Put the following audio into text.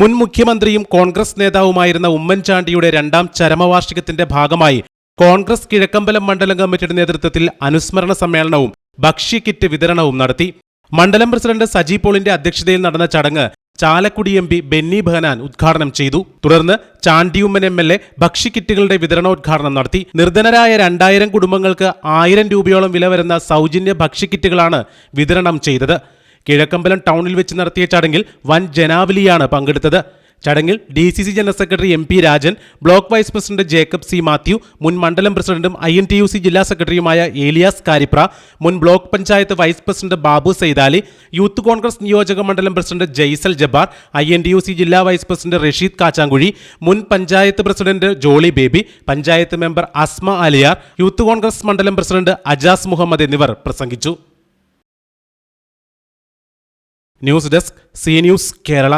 മുൻ മുഖ്യമന്ത്രിയും കോൺഗ്രസ് നേതാവുമായിരുന്ന ഉമ്മൻചാണ്ടിയുടെ രണ്ടാം ചരമവാർഷികത്തിന്റെ ഭാഗമായി കോൺഗ്രസ് കിഴക്കമ്പലം മണ്ഡലം കമ്മിറ്റിയുടെ നേതൃത്വത്തിൽ അനുസ്മരണ സമ്മേളനവും ഭക്ഷ്യക്കിറ്റ് വിതരണവും നടത്തി. മണ്ഡലം പ്രസിഡന്റ് സജി പോളിന്റെ അധ്യക്ഷതയിൽ നടന്ന ചടങ്ങ് ചാലക്കുടി എം പി ബെന്നി ബഹനാൻ ഉദ്ഘാടനം ചെയ്തു. തുടർന്ന് ചാണ്ടിയുമ്മൻ എം എൽ എ ഭക്ഷ്യക്കിറ്റുകളുടെ വിതരണോദ്ഘാടനം നടത്തി. നിർധനരായ രണ്ടായിരം കുടുംബങ്ങൾക്ക് ആയിരം രൂപയോളം വില വരുന്ന സൗജന്യ ഭക്ഷ്യക്കിറ്റുകളാണ് വിതരണം ചെയ്തത്. കിഴക്കമ്പലം ടൗണിൽ വെച്ച് നടത്തിയ ചടങ്ങിൽ വൻ ജനാവലിയാണ് പങ്കെടുത്തത്. ചടങ്ങിൽ D C C general secretary M P Rajan block vice president Jacob C Mathew മുൻ മണ്ഡലം പ്രസിഡന്റും I N T U C ജില്ലാ സെക്രട്ടറിയുമായ ഏലിയാസ് കാരിപ്ര മുൻ block panchayat vice president Babu Saidali youth Congress നിയോജക മണ്ഡലം president Jaisal Jabbar I N T U C ജില്ലാ vice president Rasheed Kachankuzhi മുൻ panchayat president Jolly Baby panchayat member Asma Aliyar youth Congress മണ്ഡലം president Ajas Muhammad എന്നിവർ പ്രസംഗിച്ചു. News desk C news Kerala.